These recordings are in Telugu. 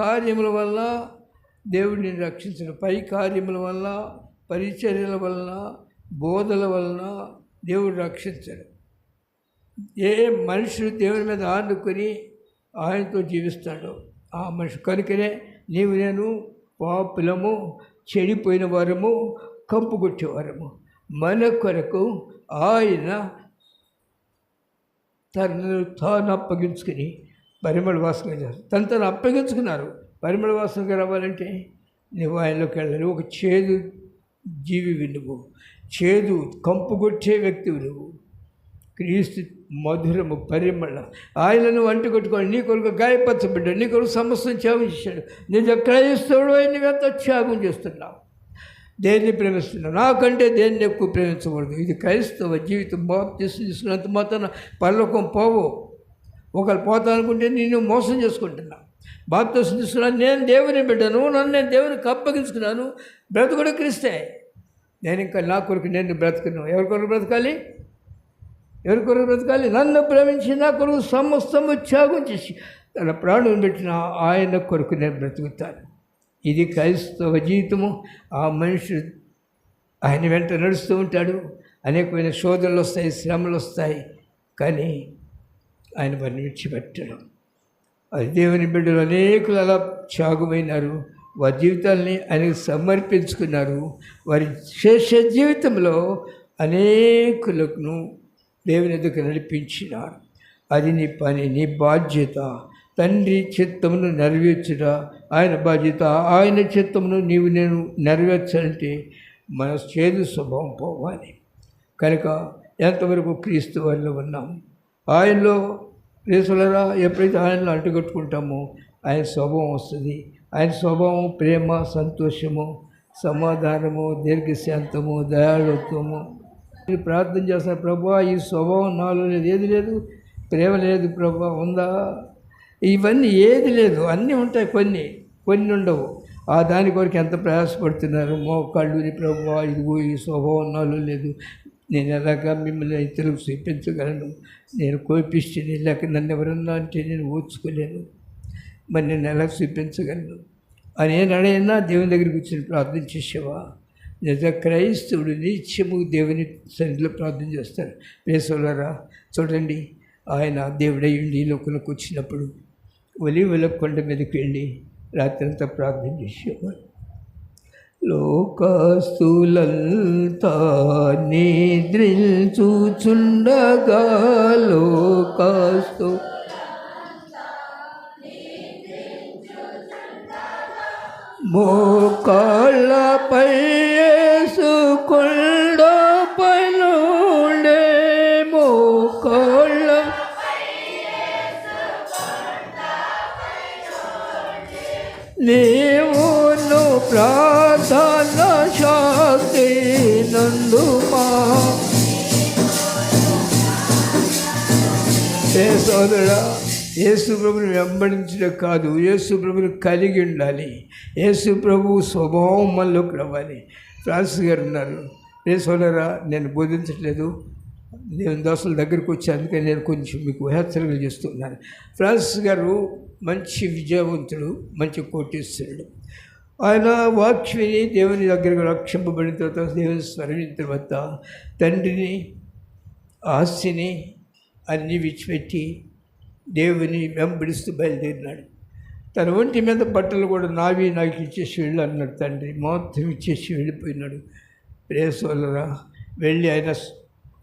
కార్యముల వల్ల దేవుడిని రక్షించడం పై కార్యముల వల్ల పరిచర్యల వలన బోధల వలన దేవుడు రక్షించడు. ఏ మనుషులు దేవుని మీద ఆనుకొని ఆయనతో జీవిస్తాడో ఆ మనిషి కనుకనే నీవు నేను పాపులము చెడిపోయిన వారము కంపు కొట్టేవారము మన కొరకు ఆయన తనను తాను అప్పగించుకుని పరిమళ వాసన చేస్తారు తను తను అప్పగించుకున్నారు. పరిమళ వాసనగా రావాలంటే నువ్వు ఆయనలోకి వెళ్ళాలి. ఒక చేదు జీవివి నువ్వు. చేదు కంపు కొట్టే వ్యక్తివి నువ్వు. క్రీస్తు మధురము పరిమళ. ఆయనను వంట కొట్టుకోండి నీ కొరకు గాయపరచబడ్డాడు. నీ కొరకు సమస్యను త్యాగం చేశాడు. నిజ క్రైస్తవుడు అయిన నువ్వెంత త్యాగం చేస్తున్నావు? దేన్ని ప్రేమిస్తున్నావు? నాకంటే దేన్ని ఎక్కువ ప్రేమించకూడదు. ఇది క్రైస్తవ జీవితం. బాప్తీసు తీసుకున్నంత మాత్రాన పరలోకం పోవు. ఒకరు పోతా అనుకుంటే నేను మోసం చేసుకుంటున్నా. బాప్తీసు తీసుకున్నాను నేను దేవుని బిడ్డను నన్ను నేను దేవునికి అప్పగించుకున్నాను బ్రతుకుడు క్రిస్తే. నేను ఇంకా నా కొరకు నేను బ్రతుకున్నాను ఎవరి కొరకు బ్రతకాలి? ఎవరి కొరకు బ్రతకాలి? నన్ను ప్రేమించి నా కొరకు సమస్తము త్యాగం చేసి తన ప్రాణం పెట్టిన ఆయన కొరకు నేను బ్రతుకుతాను. ఇది క్రైస్తవ జీవితము. ఆ మనుషుడు ఆయన వెంట నడుస్తూ ఉంటాడు. అనేకమైన శోధనలు వస్తాయి శ్రమలు వస్తాయి. కానీ ఆయన వారిని విడిచిపెట్టడం. అది దేవుని బిడ్డలు అనేకులు అలా త్యాగమైనారు. వారి జీవితాల్ని ఆయనకు సమర్పించుకున్నారు. వారి శేష జీవితంలో అనేకులకు దేవుని ఎదుగు నడిపించినారు. అది నీ పని నీ బాధ్యత. తండ్రి చిత్తమును నెరవేర్చుట ఆయన బాధ్యత. ఆయన చిత్తమును నీవు నేను నెరవేర్చాలంటే మన చేదు స్వభావం పోవాలి. కనుక ఎంతవరకు క్రీస్తు వారిలో ఉన్నాం? ఆయనలో రేసులరా ఎప్పుడైతే ఆయనలో అంటుకట్టుకుంటామో ఆయన స్వభావం వస్తుంది. ఆయన స్వభావం ప్రేమ సంతోషము సమాధానము దీర్ఘశాంతము దయాళుత్వము. మీరు ప్రార్థన చేస్తారు ప్రభా ఈ స్వభావం నాలో లేదు ఏది లేదు? ప్రేమ లేదు ప్రభా ఉందా? ఇవన్నీ ఏది లేదు అన్నీ ఉంటాయి కొన్ని కొన్ని ఉండవు. ఆ దాని కొరకు ఎంత ప్రయాసపడుతున్నారు? మోకాళ్ళు ప్రభు ఇదిగో ఈ స్వభావం నాలో లేదు నేను ఎలాగా మిమ్మల్ని ఇతరులకు చూపించగలను నేను కోపించిన లేక నన్ను ఎవరన్నా అంటే నేను ఓర్చుకోలేను. మరి నేను ఎలా చూపించగలను అని నేను దేవుని దగ్గరికి వచ్చి ప్రార్థన చేసేవా? నిజ క్రైస్తవుడు నిత్యము దేవుని సన్నిధిలో ప్రార్థన చేస్తారు పేసోలరా చూడండి ఆయన దేవుడై ఉండి లోకంలోకి వచ్చినప్పుడు ఒలివల కొండ మీదకి వెళ్ళి రాత్రంతా ప్రార్థన చేసేవాడు. లోకస్తులంతా నిద్రించుచుండగా లోకస్తు మోకాళ్ళపై ఏ సోదరా యేసు ప్రభుని వెంబడించడం కాదు యేసు ప్రభుని కలిగి ఉండాలి. యేసు ప్రభు స్వభావం మనలోకి రావాలి ఫ్రాన్సిస్ గారు ఉన్నారు. ఏ సోదరా నేను బోధించట్లేదు. నేను దోసల దగ్గరికి వచ్చి అందుకని నేను కొంచెం మీకు హెచ్చరికలు చేస్తున్నాను. ఫ్రాన్సిస్ గారు మంచి విజయవంతుడు మంచి కోటేశ్వరుడు. ఆయన వాక్యని దేవుని దగ్గరకు రక్షింపబడిన తర్వాత దేవుని స్మరించిన తర్వాత తండ్రిని ఆస్తిని అన్నీ విడిచిపెట్టి దేవుని వెంబడిస్తూ బయలుదేరినాడు. తన ఒంటి మీద బట్టలు కూడా నావి నాకు ఇచ్చేసి వెళ్ళు అన్నాడు తండ్రి. మొత్తం ఇచ్చేసి వెళ్ళిపోయినాడు. ప్రేసోలరా వెళ్ళి ఆయన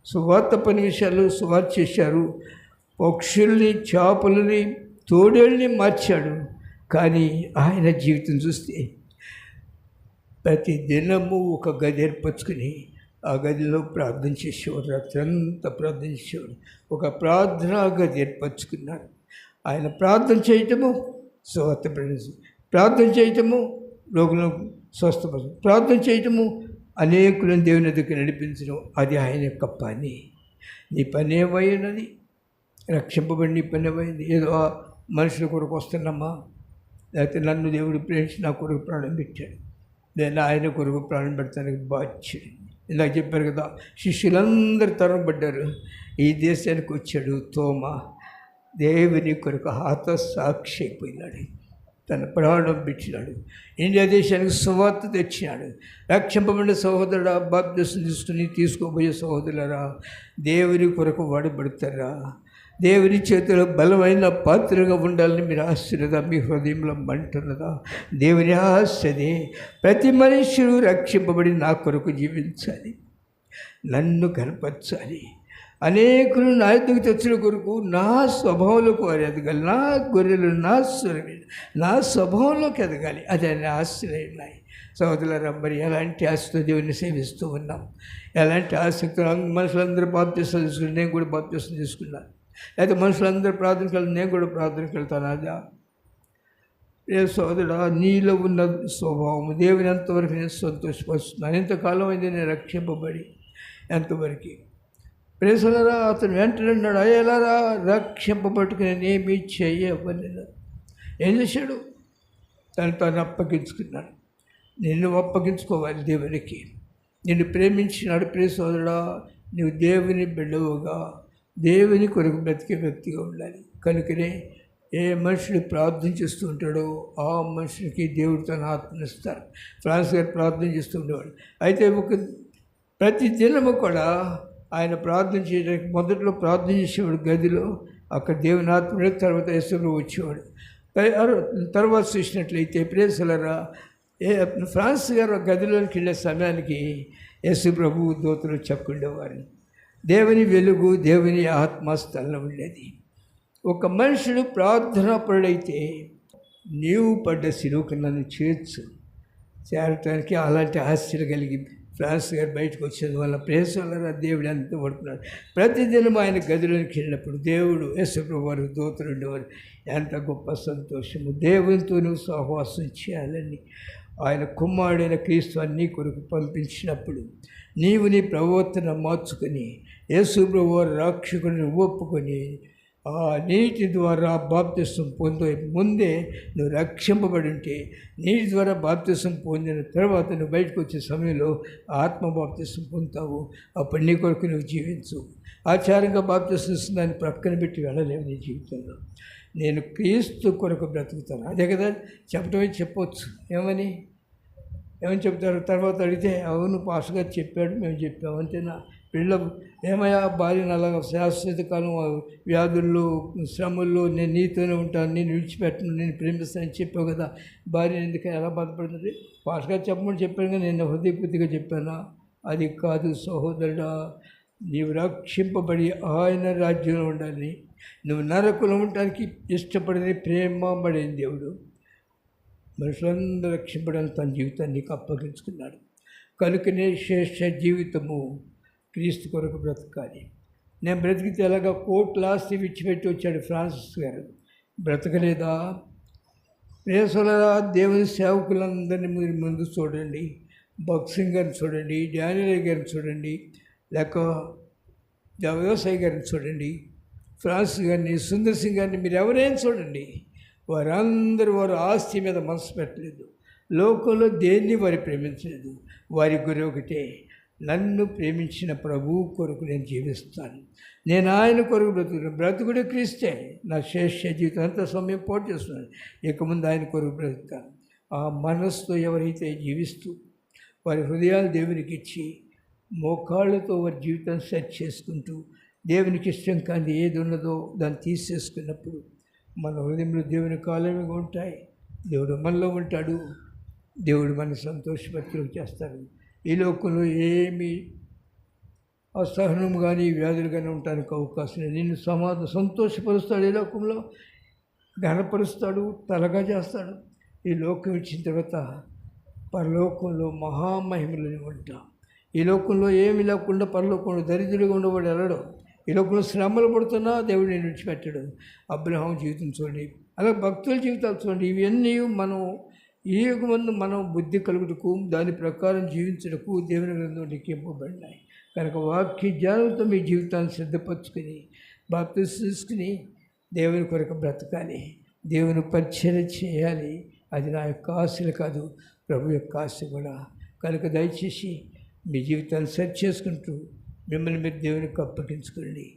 సువార్త పని విషయాలు సువార్త చేశారు. పక్షుల్ని చేపలని తోడేళ్ళని మార్చాడు. కానీ ఆయన జీవితం చూస్తే ప్రతి దినము ఒక గది ఏర్పరచుకుని ఆ గదిలో ప్రార్థన చేసేవాడు రాత్రంతా ప్రార్థన చేసేవాడు ఒక ప్రార్థనా గది ఏర్పరచుకున్నాడు ఆయన ప్రార్థన చేయటము స్వార్థ ప్రార్థన చేయటము రోగులకు స్వస్థపరచడం ప్రార్థన చేయటము అనేకులను దేవుని దగ్గర నడిపించడం అది ఆయన యొక్క పని. నీ పని ఏమైనది? రక్షింపబడి నీ పని ఏమైంది? ఏదో మనుషుల కొరకు వస్తున్నామా? లేకపోతే నన్ను దేవుడు ప్రేమించి నా కొరకు ప్రాణం పెట్టాడు. నేను ఆయన కొరకు ప్రాణం పెడతానికి బాధ్యుడు. ఇందాక చెప్పారు కదా శిష్యులందరూ తరంపడ్డారు ఈ దేశానికి వచ్చాడు తోమ. దేవుని కొరకు హత సాక్షి అయిపోయినాడు. తన ప్రాణం పెట్టినాడు. ఇండియా దేశానికి సువార్త తెచ్చినాడు. రక్షింపబడిన సహోదరుడా బాప్తిసం తీసుకుని తీసుకోబోయే సహోదరులరా దేవుని కొరకు వాడబడతారా? దేవుని చేతిలో బలమైన పాత్రగా ఉండాలని మీరు ఆశ్చర్యదా మీ హృదయంలో మంటున్నదా దేవుని ఆశది ప్రతి మనుషుడు రక్షింపబడి నా కొరకు జీవించాలి. నన్ను కనపరచాలి అనేకులు నా ఎదుగు తెచ్చిన కొరకు నా స్వభావంలోకి వారు ఎదగాలి నా గొర్రెలు నా స్వరమే నా స్వభావంలోకి ఎదగాలి. అదే నా ఆశలు ఉన్నాయి సహోదరుల మరి ఎలాంటి ఆశతో దేవుని సేవిస్తూ ఉన్నాం? ఎలాంటి ఆసక్తులు? మనుషులందరూ బాప్తిస్తాలు తీసుకుని నేను కూడా బాప్తిస్తాం తీసుకున్నాను అయితే మనుషులందరూ ప్రార్థనకి వెళ్తాను నేను కూడా ప్రార్థనకి వెళ్తాను అదా ఏ సోదరుడా నీలో ఉన్న స్వభావం దేవుని ఎంతవరకు నేను సంతోషపరుస్తున్నాను ఎంతకాలం అయింది నేను రక్షింపబడి ఎంతవరకు? ప్రేసలరా అతను వెంటనే అన్నాడు అయ్యేలారా రక్షింపబట్టుకుని ఏమి చేయవలేదు ఏం చేశాడు? తను తను అప్పగించుకున్నాడు. నిన్ను అప్పగించుకోవాలి దేవునికి. నిన్ను ప్రేమించినాడు ప్రియ సోదరుడా నువ్వు దేవుని బిడ్డవుగా. దేవుని కొరకు బ్రతికే వ్యక్తిగా ఉండాలి. కనుకనే ఏ మనుషుడు ప్రార్థన చేస్తూ ఉంటాడో ఆ మనుషునికి దేవుడు తన ఆత్మనిస్తారు ఫ్రాన్స్ గారు ప్రార్థన చేస్తూ ఉండేవాడు అయితే ఒక ప్రతి దినము కూడా ఆయన ప్రార్థన చేయడానికి మొదట్లో ప్రార్థన చేసేవాడు గదిలో అక్కడ దేవుని ఆత్మడే తర్వాత యశ్వరు వచ్చేవాడు. తర్వాత చూసినట్లయితే ప్రేసలరా ఏ ఫ్రాన్స్ గారు గదిలోకి వెళ్ళే సమయానికి యేసు ప్రభు దోతలు చెప్పుండేవారు దేవుని వెలుగు దేవుని ఆత్మ స్థలం ఉండేది. ఒక మనుషుడు ప్రార్థనాపరుడైతే నీవు పడ్డ సిరువుకు నన్ను చేర్చు. చేరటానికి అలాంటి ఆశ్చర్య కలిగి ఫ్రాన్స్ గారు బయటకు వచ్చేది వల్ల ప్రేస్ వల్ల దేవుడు అంత పడుతున్నాడు. ప్రతిదినం ఆయన గదిలోకి వెళ్ళినప్పుడు దేవుడు యశ్వ్రభు వారు దూతలు ఉండేవారు. ఎంత గొప్ప సంతోషము. దేవునితో నువ్వు సహవాసం చేయాలని ఆయన కుమారుడైన క్రీస్తు అన్ని కొరకు పంపించినప్పుడు నీవు నీ ప్రవర్తన మార్చుకొని యేసుప్రభు వారు రాక్షకుని ఒప్పుకొని ఆ నీటి ద్వారా బాప్తిసం పొందే ముందే నువ్వు రక్షింపబడి ఉంటే నీటి ద్వారా బాప్తిసం పొందిన తర్వాత నువ్వు బయటకు వచ్చే సమయంలో ఆత్మ బాప్తిసం పొందుతావు. అప్పుడు నీ కొరకు నువ్వు జీవించు. ఆచారంగా బాప్తిసం దాన్ని ప్రక్కన పెట్టి వెళ్ళలేవు నీ జీవితంలో. నేను క్రీస్తు కొరకు బ్రతుకుతాను. అదే కదా చెప్పడమే చెప్పవచ్చు ఏమని? ఏమని చెప్తారు? తర్వాత అడిగితే అవును పాస్ గారు చెప్పాడు మేము చెప్పాము అంతేనా పిల్ల ఏమయ్యా భార్యను అలాగా శాశ్వత కాలం వ్యాధుల్లో శ్రమల్లో నేను నీతోనే ఉంటాను నేను విడిచిపెట్టను నేను ప్రేమిస్తానని చెప్పావు కదా భార్య ఎందుకు ఎలా బాధపడుతుంది? పాస్ గారు చెప్పమని చెప్పాను కానీ నేను హృదయపూర్తిగా చెప్పానా? అది కాదు సహోదరుడా నీవు రక్షింపబడి ఆయన రాజ్యంలో ఉండాలి. నువ్వు నరకులు ఉండటానికి ఇష్టపడని ప్రేమ దేవుడు. మనుషులందరూ రక్షింపడానికి తన జీవితాన్ని నీకు అప్పగించుకున్నాడు. కనుకనే శేష జీవితము క్రీస్తు కొరకు బ్రతకాలి. నేను బ్రతికితే ఎలాగా కోట్లు ఆస్తి విచ్చిపెట్టి వచ్చాడు ఫ్రాన్సిస్ గారు. బ్రతకలేదా? ప్రేసలరా దేవుని సేవకులందరినీ మీరు ముందు చూడండి. బక్సింగ్ గారిని చూడండి. డానియల్ గారిని చూడండి. లేక వ్యవసాయ గారిని చూడండి ఫ్రాన్స్ గారిని సుందర్ సింగ్ గారిని మీరు ఎవరైనా చూడండి వారందరూ వారు ఆస్తి మీద మనసు పెట్టలేదు. లోకంలో దేన్ని వారి ప్రేమించలేదు. వారి గురి ఒకటే నన్ను ప్రేమించిన ప్రభు కొరకు నేను జీవిస్తాను. నేను ఆయన కొరకు బ్రతుకు బ్రతుకుడు క్రీస్తే. నా శేష జీవితం అంతా సమయం పోటు చేస్తున్నాను. ఇక ముందు ఆయన కొరకు బ్రతుకుతాను. ఆ మనస్సుతో ఎవరైతే జీవిస్తూ వారి హృదయాలు దేవునికి ఇచ్చి మోకాళ్ళతో వారి జీవితం సెట్ చేసుకుంటూ దేవునికి ఇష్టం కానీ ఏది ఉన్నదో దాన్ని తీసేసుకున్నప్పుడు మన హృదయంలో దేవుని కాలమిగా ఉంటాయి. దేవుడు మనలో ఉంటాడు. దేవుడు మన సంతోషపత్రులు చేస్తాడు ఈ లోకంలో ఏమి అసహనం కానీ వ్యాధులు కానీ ఉండటానికి అవకాశం లేదు. నిన్ను సమాధ సంతోషపరుస్తాడు ఈ లోకంలో. ఘనపరుస్తాడు. తలగా చేస్తాడు. ఈ లోకం ఇచ్చిన తర్వాత పరలోకంలో మహామహిమలు ఉంటాం. ఈ లోకంలో ఏమి లేకుండా పరలోకంలో దరిద్రుడిగా ఉండేవాడు వెళ్ళడం ఈ లోకంలో శ్రమలు పడుతున్నా దేవుడు నేను విడిచిపెట్టాడు. అబ్రహం జీవితం చూడండి. అలా భక్తుల జీవితాలు చూడండి. ఇవన్నీ మనం ఈ ముందు మనం బుద్ధి కలుగుటకు దాని ప్రకారం జీవించటకు దేవుని గ్రంథం లిఖింపబడినాయి కనుక వాక్య జ్ఞానంతో మీ జీవితాన్ని సిద్ధపరచుకుని భక్తి తీసుకుని దేవుని కొరకు బ్రతకాలి. దేవుని పరిచయం చేయాలి. అది నా యొక్క ఆశలు కాదు. ప్రభు యొక్క ఆశ కూడా. కనుక దయచేసి మీ జీవితాన్ని సెట్ చేసుకుంటూ మిమ్మల్ని మీరు దేవునికి అప్పగించుకోండి